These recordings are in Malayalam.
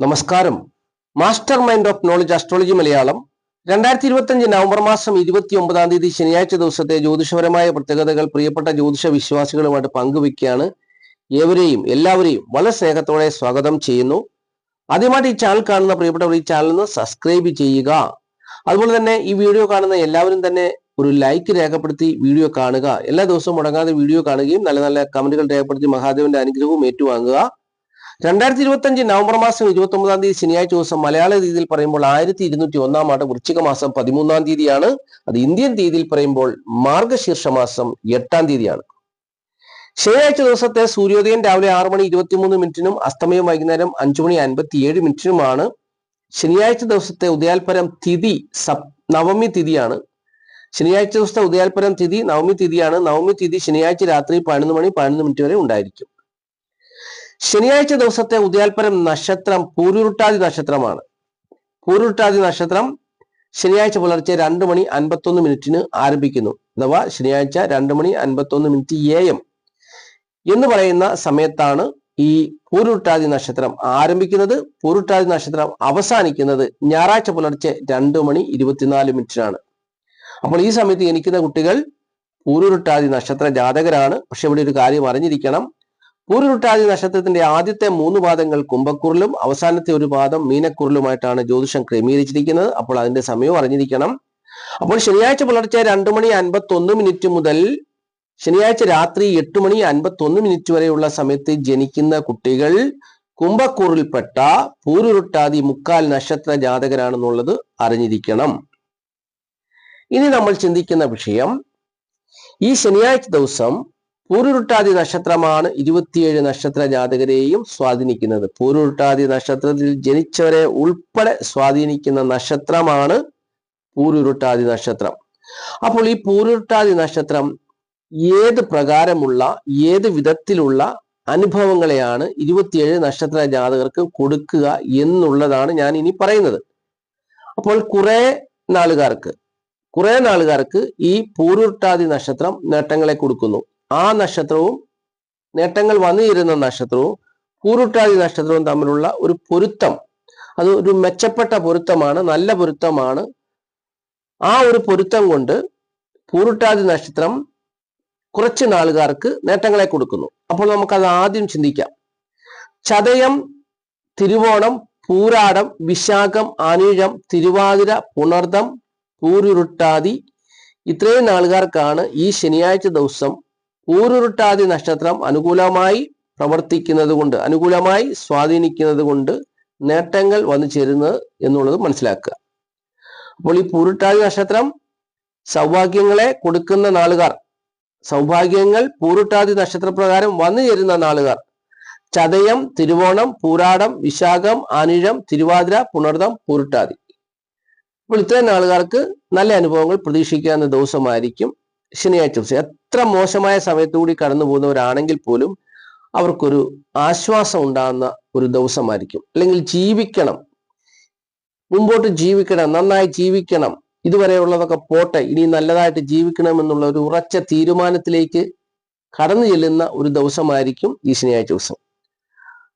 നമസ്കാരം. Master mind of knowledge astrology Malayalam. രണ്ടായിരത്തി ഇരുപത്തി അഞ്ച് നവംബർ മാസം ഇരുപത്തി ഒമ്പതാം തീയതി ശനിയാഴ്ച ദിവസത്തെ ജ്യോതിഷപരമായ പ്രത്യേകതകൾ പ്രിയപ്പെട്ട ജ്യോതിഷ വിശ്വാസികളുമായിട്ട് പങ്കുവെക്കുകയാണ് ഏവരെയും എല്ലാവരെയും വളരെ സ്നേഹത്തോടെ സ്വാഗതം ചെയ്യുന്നു. ആദ്യമായിട്ട് ഈ ചാനൽ കാണുന്ന പ്രിയപ്പെട്ടവർ ഈ ചാനൽ ഒന്ന് സബ്സ്ക്രൈബ് ചെയ്യുക. അതുപോലെ തന്നെ ഈ വീഡിയോ കാണുന്ന എല്ലാവരും തന്നെ ഒരു ലൈക്ക് രേഖപ്പെടുത്തി വീഡിയോ കാണുക. എല്ലാ ദിവസവും മുടങ്ങാതെ വീഡിയോ കാണുകയും നല്ല നല്ല കമന്റുകൾ രേഖപ്പെടുത്തി മഹാദേവന്റെ അനുഗ്രഹവും ഏറ്റുവാങ്ങുക. രണ്ടായിരത്തി ഇരുപത്തി അഞ്ച് നവംബർ മാസം ഇരുപത്തി ഒമ്പതാം തീയതി ശനിയാഴ്ച ദിവസം മലയാള രീതിയിൽ പറയുമ്പോൾ ആയിരത്തി ഇരുന്നൂറ്റി ഒന്നാം ആണ്ട് വൃശ്ചിക മാസം പതിമൂന്നാം തീയതിയാണ്. അത് ഇന്ത്യൻ തീയതിയിൽ പറയുമ്പോൾ മാർഗശീർഷ മാസം എട്ടാം തീയതിയാണ്. ശനിയാഴ്ച ദിവസത്തെ സൂര്യോദയം രാവിലെ ആറ് മണി ഇരുപത്തിമൂന്ന് മിനിറ്റിനും അസ്തമയം വൈകുന്നേരം അഞ്ചു മണി അൻപത്തി ഏഴ് മിനിറ്റിനുമാണ്. ശനിയാഴ്ച ദിവസത്തെ ഉദയാൽപരം തിഥി സപ് നവമി തിഥിയാണ്. ശനിയാഴ്ച ദിവസത്തെ ഉദയാൽപരം തിഥി നവമി തിഥിയാണ്. നവമി തിഥി ശനിയാഴ്ച രാത്രി പതിനൊന്ന് മണി പതിനൊന്ന് മിനിറ്റ് വരെ ഉണ്ടായിരിക്കും. ശനിയാഴ്ച ദിവസത്തെ ഉദയാൽപരം നക്ഷത്രം പൂരുരുട്ടാതി നക്ഷത്രമാണ്. പൂരുരുട്ടാതി നക്ഷത്രം ശനിയാഴ്ച പുലർച്ചെ രണ്ട് മണി അൻപത്തൊന്ന് മിനിറ്റിന് ആരംഭിക്കുന്നു. അഥവാ ശനിയാഴ്ച രണ്ട് മണി അൻപത്തൊന്ന് മിനിറ്റ് എ എം. എന്ന് പറയുന്ന സമയത്താണ് ഈ പൂരുട്ടാതി നക്ഷത്രം ആരംഭിക്കുന്നത്. പൂരുട്ടാതി നക്ഷത്രം അവസാനിക്കുന്നത് ഞായറാഴ്ച പുലർച്ചെ രണ്ട് മണി ഇരുപത്തിനാല് മിനിറ്റിനാണ്. അപ്പോൾ ഈ സമയത്ത് ജനിക്കുന്ന കുട്ടികൾ പൂരുരുട്ടാതി നക്ഷത്ര ജാതകരാണ്. പക്ഷെ ഇവിടെ ഒരു കാര്യം അറിഞ്ഞിരിക്കണം. പൂരുരുട്ടാതി നക്ഷത്രത്തിന്റെ ആദ്യത്തെ മൂന്ന് പാദങ്ങൾ കുംഭക്കുറിലും അവസാനത്തെ ഒരു പാദം മീനക്കുറിലുമായിട്ടാണ് ജ്യോതിഷം ക്രമീകരിച്ചിരിക്കുന്നത്. അപ്പോൾ അതിന്റെ സമയവും അറിഞ്ഞിരിക്കണം. അപ്പോൾ ശനിയാഴ്ച പുലർച്ചെ രണ്ട് മണി അൻപത്തി ഒന്ന് മിനിറ്റ് മുതൽ ശനിയാഴ്ച രാത്രി എട്ട് മണി അൻപത്തി ഒന്ന് മിനിറ്റ് വരെയുള്ള സമയത്ത് ജനിക്കുന്ന കുട്ടികൾ കുംഭക്കൂറിൽപ്പെട്ട പൂരുരുട്ടാതി മുക്കാൽ നക്ഷത്ര ജാതകരാണെന്നുള്ളത് അറിഞ്ഞിരിക്കണം. ഇനി നമ്മൾ ചിന്തിക്കുന്ന വിഷയം ഈ ശനിയാഴ്ച ദിവസം പൂരുരുട്ടാതി നക്ഷത്രമാണ് ഇരുപത്തിയേഴ് നക്ഷത്ര ജാതകരെയും സ്വാധീനിക്കുന്നത്. പൂരുരുട്ടാതി നക്ഷത്രത്തിൽ ജനിച്ചവരെ ഉൾപ്പെടെ സ്വാധീനിക്കുന്ന നക്ഷത്രമാണ് പൂരുരുട്ടാതി നക്ഷത്രം. അപ്പോൾ ഈ പൂരുരുട്ടാതി നക്ഷത്രം ഏത് പ്രകാരമുള്ള ഏത് വിധത്തിലുള്ള അനുഭവങ്ങളെയാണ് ഇരുപത്തിയേഴ് നക്ഷത്ര ജാതകർക്ക് കൊടുക്കുക എന്നുള്ളതാണ് ഞാൻ ഇനി പറയുന്നത്. അപ്പോൾ കുറെ നാളുകാർക്ക് കുറെ നാളുകാർക്ക് ഈ പൂരുരുട്ടാതി നക്ഷത്രം നേട്ടങ്ങളെ കൊടുക്കുന്നു. ആ നക്ഷത്രവും നേട്ടങ്ങൾ വന്നിരുന്ന നക്ഷത്രവും കൂറുട്ടാതി നക്ഷത്രവും തമ്മിലുള്ള ഒരു പൊരുത്തം. അത് ഒരു മെച്ചപ്പെട്ട പൊരുത്തമാണ് നല്ല പൊരുത്തമാണ്. ആ ഒരു പൊരുത്തം കൊണ്ട് പൂരുട്ടാതി നക്ഷത്രം കുറച്ച് നാളുകാർക്ക് നേട്ടങ്ങളെ കൊടുക്കുന്നു. അപ്പോൾ നമുക്കത് ആദ്യം ചിന്തിക്കാം. ചതയം തിരുവോണം പൂരാടം വിശാഖം ആനീഴം തിരുവാതിര പുണർദം പൂരുരുട്ടാതി ഇത്രയും നാളുകാർക്കാണ് ഈ ശനിയാഴ്ച ദിവസം പൂരുരുട്ടാതി നക്ഷത്രം അനുകൂലമായി പ്രവർത്തിക്കുന്നത് കൊണ്ട് അനുകൂലമായി സ്വാധീനിക്കുന്നത് കൊണ്ട് നേട്ടങ്ങൾ വന്നു ചേരുന്നത് എന്നുള്ളത് മനസ്സിലാക്കുക. അപ്പോൾ ഈ പൂരുട്ടാതി നക്ഷത്രം സൗഭാഗ്യങ്ങളെ കൊടുക്കുന്ന നാളുകാർ സൗഭാഗ്യങ്ങൾ പൂരുട്ടാതി നക്ഷത്രപ്രകാരം വന്നു ചേരുന്ന നാളുകാർ ചതയം തിരുവോണം പൂരാടം വിശാഖം ആനിഴം തിരുവാതിര പുണർദം പൂരുട്ടാതി. അപ്പോൾ ഇത്രയും നാളുകാർക്ക് നല്ല അനുഭവങ്ങൾ പ്രതീക്ഷിക്കാവുന്ന ദിവസമായിരിക്കും. ശനിയാഴ്ച ദിവസം. എത്ര മോശമായ സമയത്തുകൂടി കടന്നു പോകുന്നവരാണെങ്കിൽ പോലും അവർക്കൊരു ആശ്വാസം ഉണ്ടാകുന്ന ഒരു ദിവസമായിരിക്കും. അല്ലെങ്കിൽ ജീവിക്കണം. മുമ്പോട്ട് ജീവിക്കണം. നന്നായി ജീവിക്കണം. ഇതുവരെയുള്ളതൊക്കെ പോട്ടെ. ഇനി നല്ലതായിട്ട് ജീവിക്കണം എന്നുള്ള ഒരു ഉറച്ച തീരുമാനത്തിലേക്ക് കടന്നു ചെല്ലുന്ന ഒരു ദിവസമായിരിക്കും ഈ ശനിയാഴ്ച ദിവസം.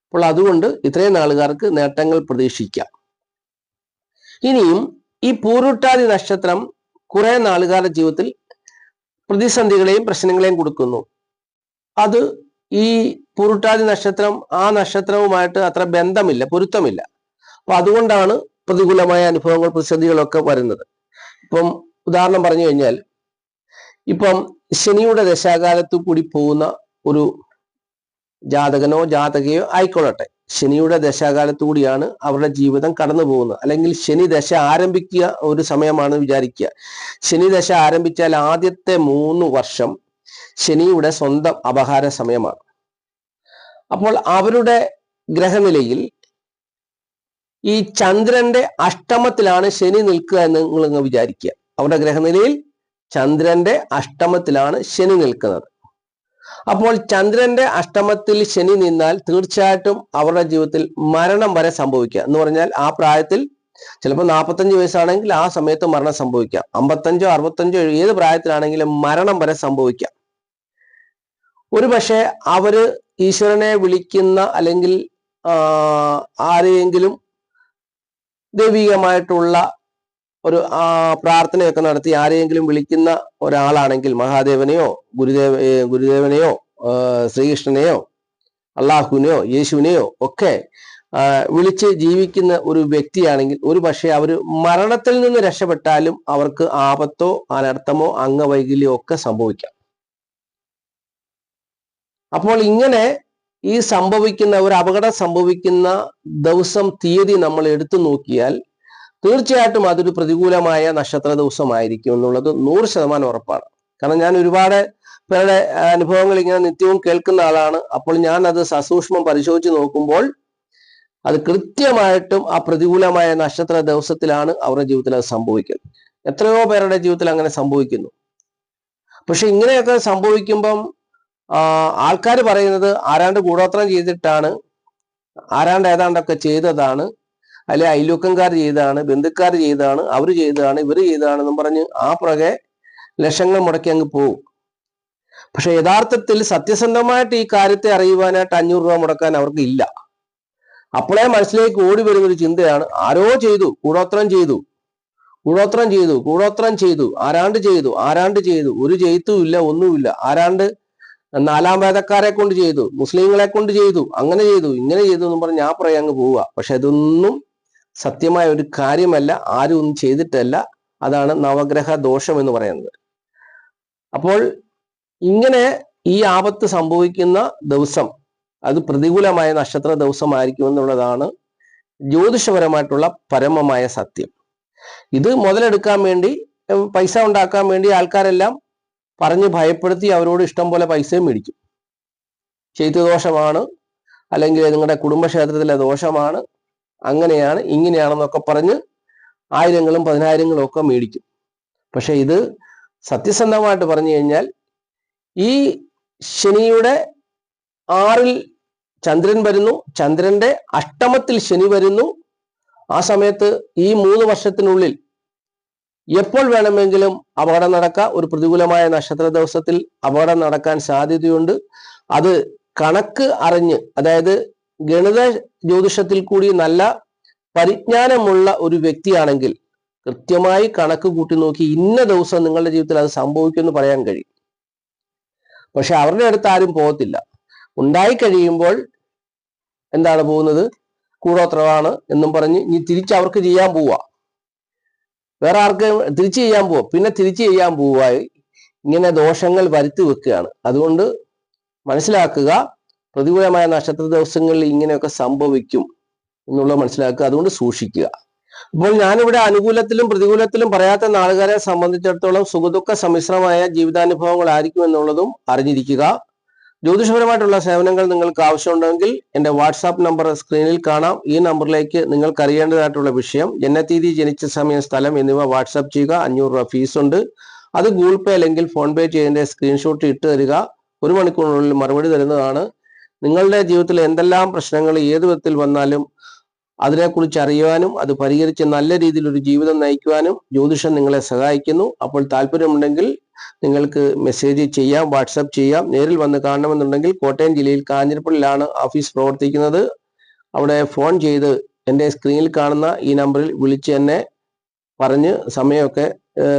അപ്പോൾ അതുകൊണ്ട് ഇത്രയും നാളുകാർക്ക് നേട്ടങ്ങൾ പ്രതീക്ഷിക്കാം. ഇനിയും ഈ പൂരുട്ടാതി നക്ഷത്രം കുറെ നാളുകാരുടെ ജീവിതത്തിൽ പ്രതിസന്ധികളെയും പ്രശ്നങ്ങളെയും കൊടുക്കുന്നു. അത് ഈ പുരുട്ടാതി നക്ഷത്രം ആ നക്ഷത്രവുമായിട്ട് അത്ര ബന്ധമില്ല പൊരുത്തമില്ല. അപ്പൊ അതുകൊണ്ടാണ് പ്രതികൂലമായ അനുഭവങ്ങൾ പ്രതിസന്ധികളൊക്കെ വരുന്നത്. ഇപ്പം ഉദാഹരണം പറഞ്ഞു കഴിഞ്ഞാൽ ഇപ്പം ശനിയുടെ ദശാകാലത്തു കൂടി പോകുന്ന ഒരു ജാതകനോ ജാതകയോ ആയിക്കൊള്ളട്ടെ. ശനിയുടെ ദശാകാലത്തു കൂടിയാണ് അവരുടെ ജീവിതം കടന്നു പോകുന്നത്. അല്ലെങ്കിൽ ശനി ദശ ആരംഭിക്കുക ഒരു സമയമാണ് വിചാരിക്കുക. ശനി ദശ ആരംഭിച്ചാൽ ആദ്യത്തെ മൂന്ന് വർഷം ശനിയുടെ സ്വന്തം അപഹാര സമയമാണ്. അപ്പോൾ അവരുടെ ഗ്രഹനിലയിൽ ഈ ചന്ദ്രന്റെ അഷ്ടമത്തിലാണ് ശനി നിൽക്കുക എന്ന് നിങ്ങൾ വിചാരിക്കുക. അവരുടെ ഗ്രഹനിലയിൽ ചന്ദ്രന്റെ അഷ്ടമത്തിലാണ് ശനി നിൽക്കുന്നത്. അപ്പോൾ ചന്ദ്രന്റെ അഷ്ടമത്തിൽ ശനി നിന്നാൽ തീർച്ചയായിട്ടും അവരുടെ ജീവിതത്തിൽ മരണം വരെ സംഭവിക്കുക. എന്ന് പറഞ്ഞാൽ ആ പ്രായത്തിൽ ചിലപ്പോൾ നാൽപ്പത്തഞ്ച് വയസ്സാണെങ്കിൽ ആ സമയത്ത് മരണം സംഭവിക്കാം അമ്പത്തഞ്ചോ അറുപത്തഞ്ചോ ഏത് പ്രായത്തിലാണെങ്കിലും മരണം വരെ സംഭവിക്കാം ഒരു പക്ഷേ അവർ ഈശ്വരനെ വിളിക്കുന്ന അല്ലെങ്കിൽ ആരെയെങ്കിലും ദൈവികമായിട്ടുള്ള ഒരു പ്രാർത്ഥനയൊക്കെ നടത്തി ആരെയെങ്കിലും വിളിക്കുന്ന ഒരാളാണെങ്കിൽ മഹാദേവനെയോ ഗുരുദേവ ഗുരുദേവനെയോ ശ്രീകൃഷ്ണനെയോ അള്ളാഹുവിനെയോ യേശുവിനെയോ ഒക്കെ വിളിച്ച് ജീവിക്കുന്ന ഒരു വ്യക്തിയാണെങ്കിൽ ഒരു പക്ഷേ അവർ മരണത്തിൽ നിന്ന് രക്ഷപ്പെട്ടാലും അവർക്ക് ആപത്തോ അനർത്ഥമോ അംഗവൈകല്യമോ ഒക്കെ സംഭവിക്കാം. അപ്പോൾ ഇങ്ങനെ ഈ സംഭവിക്കുന്ന ഒരു അപകടം സംഭവിക്കുന്ന ദിവസം തീയതി നമ്മൾ എടുത്തു നോക്കിയാൽ തീർച്ചയായിട്ടും അതൊരു പ്രതികൂലമായ നക്ഷത്ര ദിവസമായിരിക്കും എന്നുള്ളത് നൂറ് ശതമാനം ഉറപ്പാണ്. കാരണം ഞാൻ ഒരുപാട് പേരുടെ അനുഭവങ്ങൾ ഇങ്ങനെ നിത്യവും കേൾക്കുന്ന ആളാണ്. അപ്പോൾ ഞാൻ അത് സസൂക്ഷ്മം പരിശോധിച്ച് നോക്കുമ്പോൾ അത് കൃത്യമായിട്ടും ആ പ്രതികൂലമായ നക്ഷത്ര ദിവസത്തിലാണ് അവരുടെ ജീവിതത്തിൽ അത് സംഭവിക്കുന്നത്. എത്രയോ പേരുടെ ജീവിതത്തിൽ അങ്ങനെ സംഭവിക്കുന്നു. പക്ഷെ ഇങ്ങനെയൊക്കെ സംഭവിക്കുമ്പം ആൾക്കാർ പറയുന്നത് ആരാണ്ട് കൂടോത്രം ചെയ്തിട്ടാണ് ആരാണ്ട് ഏതാണ്ടൊക്കെ ചെയ്തതാണ്. അല്ലെ അയൽവക്കംകാർ ചെയ്തതാണ് ബന്ധുക്കാർ ചെയ്തതാണ് അവർ ചെയ്തതാണ് ഇവർ ചെയ്തതാണെന്നും പറഞ്ഞ് ആ പുറകെ ലക്ഷങ്ങൾ മുടക്കി അങ്ങ് പോവും. പക്ഷെ യഥാർത്ഥത്തിൽ സത്യസന്ധമായിട്ട് ഈ കാര്യത്തെ അറിയുവാനായിട്ട് അഞ്ഞൂറ് രൂപ മുടക്കാൻ അവർക്ക് ഇല്ല. അപ്പോഴേ മനസ്സിലേക്ക് ഓടി വരുന്ന ഒരു ചിന്തയാണ് ആരോ ചെയ്തു കൂടോത്രം ചെയ്തു കൂടോത്രം ചെയ്തു കൂടോത്രം ചെയ്തു ആരാണ്ട് ചെയ്തു ആരാണ്ട് ചെയ്തു ഒരു ചെയ്ത്തും ഇല്ല ഒന്നുമില്ല ആരാണ്ട് നാലാം വേദക്കാരെ കൊണ്ട് ചെയ്തു മുസ്ലിങ്ങളെ കൊണ്ട് ചെയ്തു അങ്ങനെ ചെയ്തു ഇങ്ങനെ ചെയ്തു എന്ന് പറഞ്ഞ് ഞാൻ പറയാൻ അങ്ങ് പോവുക. പക്ഷെ ഇതൊന്നും സത്യമായ ഒരു കാര്യമല്ല ആരും ഒന്നും ചെയ്തിട്ടല്ല. അതാണ് നവഗ്രഹ ദോഷം എന്ന് പറയുന്നത്. അപ്പോൾ ഇങ്ങനെ ഈ ആപത്ത് സംഭവിക്കുന്ന ദിവസം അത് പ്രതികൂലമായ നക്ഷത്ര ദിവസമായിരിക്കും എന്നുള്ളതാണ് ജ്യോതിഷപരമായിട്ടുള്ള പരമമായ സത്യം. ഇത് മുതലെടുക്കാൻ വേണ്ടി പൈസ ഉണ്ടാക്കാൻ വേണ്ടി ആൾക്കാരെല്ലാം പറഞ്ഞ് ഭയപ്പെടുത്തി അവരോട് ഇഷ്ടം പോലെ പൈസയും മേടിക്കും. ദോഷമാണ് അല്ലെങ്കിൽ നിങ്ങളുടെ കുടുംബക്ഷേത്രത്തിലെ ദോഷമാണ് അങ്ങനെയാണ് ഇങ്ങനെയാണെന്നൊക്കെ പറഞ്ഞ് ആയിരങ്ങളും പതിനായിരങ്ങളും ഒക്കെ മേടിക്കും. പക്ഷെ ഇത് സത്യസന്ധമായിട്ട് പറഞ്ഞു കഴിഞ്ഞാൽ ഈ ശനിയുടെ ആറിൽ ചന്ദ്രൻ വരുന്നു ചന്ദ്രന്റെ അഷ്ടമത്തിൽ ശനി വരുന്നു. ആ സമയത്ത് ഈ മൂന്ന് വർഷത്തിനുള്ളിൽ എപ്പോൾ വേണമെങ്കിലും അപകടം നടക്കാം. ഒരു പ്രതികൂലമായ നക്ഷത്ര ദിവസത്തിൽ അപകടം നടക്കാൻ സാധ്യതയുണ്ട്. അത് കണക്ക് അറിഞ്ഞ് അതായത് ഗണിത ജ്യോതിഷത്തിൽ കൂടി നല്ല പരിജ്ഞാനമുള്ള ഒരു വ്യക്തിയാണെങ്കിൽ കൃത്യമായി കണക്ക് കൂട്ടി നോക്കി ഇന്ന ദിവസം നിങ്ങളുടെ ജീവിതത്തിൽ അത് സംഭവിക്കുമെന്ന് പറയാൻ കഴിയും. പക്ഷെ അവരുടെ അടുത്ത് ആരും പോകത്തില്ല. ഉണ്ടായി കഴിയുമ്പോൾ എന്താണ് പോകുന്നത്? കൂടോത്രമാണ് എന്നും പറഞ്ഞ് ഇനി തിരിച്ച് അവർക്ക് ചെയ്യാൻ പോവാ വേറെ ആർക്ക് തിരിച്ചു ചെയ്യാൻ പോവാ പിന്നെ തിരിച്ചു ചെയ്യാൻ പോവായി ഇങ്ങനെ ദോഷങ്ങൾ വരുത്തി വെക്കുകയാണ്. അതുകൊണ്ട് മനസ്സിലാക്കുക പ്രതികൂലമായ നക്ഷത്ര ദിവസങ്ങളിൽ ഇങ്ങനെയൊക്കെ സംഭവിക്കും എന്നുള്ളത് മനസ്സിലാക്കുക. അതുകൊണ്ട് സൂക്ഷിക്കുക. അപ്പോൾ ഞാനിവിടെ അനുകൂലത്തിലും പ്രതികൂലത്തിലും പറയാത്ത നാളുകാരെ സംബന്ധിച്ചിടത്തോളം സുഖദുഃഖ സമ്മിശ്രമായ ജീവിതാനുഭവങ്ങൾ ആയിരിക്കും എന്നുള്ളതും അറിഞ്ഞിരിക്കുക. ജ്യോതിഷപരമായിട്ടുള്ള സേവനങ്ങൾ നിങ്ങൾക്ക് ആവശ്യമുണ്ടെങ്കിൽ എന്റെ വാട്സാപ്പ് നമ്പർ സ്ക്രീനിൽ കാണാം. ഈ നമ്പറിലേക്ക് നിങ്ങൾക്ക് അറിയേണ്ടതായിട്ടുള്ള വിഷയം ജനതീയതി ജനിച്ച സമയം സ്ഥലം എന്നിവ വാട്സാപ്പ് ചെയ്യുക. അഞ്ഞൂറ് രൂപ ഫീസ് ഉണ്ട്. അത് ഗൂഗിൾ പേ അല്ലെങ്കിൽ ഫോൺ പേ ചെയ്തതിന്റെ സ്ക്രീൻഷോട്ട് ഇട്ട് തരിക. ഒരു മണിക്കൂറിനുള്ളിൽ മറുപടി തരുന്നതാണ്. നിങ്ങളുടെ ജീവിതത്തിൽ എന്തെല്ലാം പ്രശ്നങ്ങൾ ഏത് വിധത്തിൽ വന്നാലും അതിനെക്കുറിച്ച് അറിയുവാനും അത് പരിഹരിച്ച് നല്ല രീതിയിൽ ഒരു ജീവിതം നയിക്കുവാനും ജ്യോതിഷം നിങ്ങളെ സഹായിക്കുന്നു. അപ്പോൾ താല്പര്യമുണ്ടെങ്കിൽ നിങ്ങൾക്ക് മെസ്സേജ് ചെയ്യാം വാട്സപ്പ് ചെയ്യാം. നേരിൽ വന്ന് കാണണമെന്നുണ്ടെങ്കിൽ കോട്ടയം ജില്ലയിൽ കാഞ്ഞിരപ്പള്ളിയിലാണ് ഓഫീസ് പ്രവർത്തിക്കുന്നത്. അവിടെ ഫോൺ ചെയ്ത് എന്റെ സ്ക്രീനിൽ കാണുന്ന ഈ നമ്പറിൽ വിളിച്ച് എന്നെ പറഞ്ഞ് സമയമൊക്കെ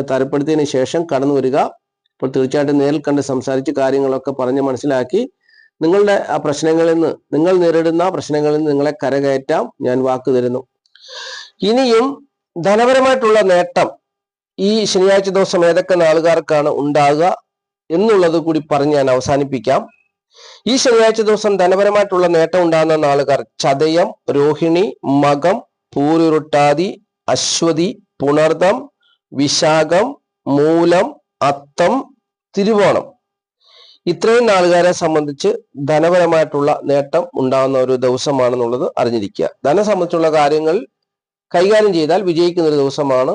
തരപ്പെടുത്തിയതിന് ശേഷം കടന്നു വരിക അപ്പോൾ തീർച്ചയായിട്ടും നേരിൽ കണ്ട് സംസാരിച്ച് കാര്യങ്ങളൊക്കെ പറഞ്ഞ് മനസ്സിലാക്കി നിങ്ങളുടെ ആ പ്രശ്നങ്ങളിൽ നിന്ന് നിങ്ങൾ നേരിടുന്ന പ്രശ്നങ്ങളിൽ നിന്ന് നിങ്ങളെ കരകയറ്റാം ഞാൻ വാക്ക് തരുന്നു. ഇനിയും ധനപരമായിട്ടുള്ള നേട്ടം ഈ ശനിയാഴ്ച ദിവസം ഏതൊക്കെ നാളുകാർക്കാണ് ഉണ്ടാകുക എന്നുള്ളത് കൂടി പറഞ്ഞ് ഞാൻ അവസാനിപ്പിക്കാം. ഈ ശനിയാഴ്ച ദിവസം ധനപരമായിട്ടുള്ള നേട്ടം ഉണ്ടാകുന്ന നാളുകാർ ചതയം രോഹിണി മകം പൂരുരുട്ടാതി അശ്വതി പുണർദം വിശാഖം മൂലം അത്തം തിരുവോണം. ഇത്രയും നാളുകാരെ സംബന്ധിച്ച് ധനപരമായിട്ടുള്ള നേട്ടം ഉണ്ടാകുന്ന ഒരു ദിവസമാണെന്നുള്ളത് അറിഞ്ഞിരിക്കുക. ധനം സംബന്ധിച്ചുള്ള കാര്യങ്ങൾ കൈകാര്യം ചെയ്താൽ വിജയിക്കുന്ന ഒരു ദിവസമാണ്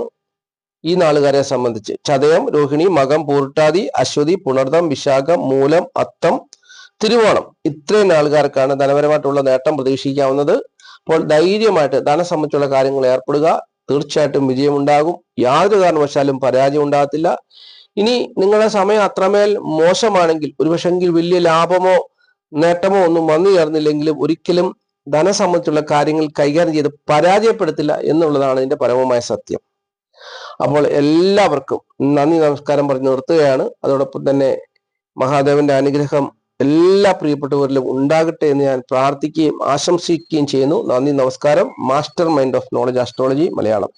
ഈ നാളുകാരെ സംബന്ധിച്ച്. ചതയം രോഹിണി മകം പൂർട്ടാതി അശ്വതി പുണർദം വിശാഖം മൂലം അത്തം തിരുവോണം ഇത്രയും നാളുകാർക്കാണ് ധനപരമായിട്ടുള്ള നേട്ടം പ്രതീക്ഷിക്കാവുന്നത്. അപ്പോൾ ധൈര്യമായിട്ട് ധനം സംബന്ധിച്ചുള്ള കാര്യങ്ങൾ ഏർപ്പെടുക. തീർച്ചയായിട്ടും വിജയമുണ്ടാകും. യാതൊരു കാരണവശാലും പരാജയം ഉണ്ടാകത്തില്ല ഇനി നിങ്ങളുടെ സമയം അത്രമേൽ മോശമാണെങ്കിൽ ഒരുപക്ഷെങ്കിൽ വലിയ ലാഭമോ നേട്ടമോ ഒന്നും വന്നു ചേർന്നില്ലെങ്കിലും ഒരിക്കലും ധനം സംബന്ധിച്ചുള്ള കാര്യങ്ങൾ കൈകാര്യം ചെയ്ത് പരാജയപ്പെടുത്തില്ല എന്നുള്ളതാണ് ഇതിന്റെ പരമമായ സത്യം. അപ്പോൾ എല്ലാവർക്കും നന്ദി നമസ്കാരം പറഞ്ഞു നിർത്തുകയാണ്. അതോടൊപ്പം തന്നെ മഹാദേവന്റെ അനുഗ്രഹം എല്ലാ പ്രിയപ്പെട്ടവരിലും ഉണ്ടാകട്ടെ എന്ന് ഞാൻ പ്രാർത്ഥിക്കുകയും ആശംസിക്കുകയും ചെയ്യുന്നു. നന്ദി നമസ്കാരം. Master mind of knowledge astrology Malayalam.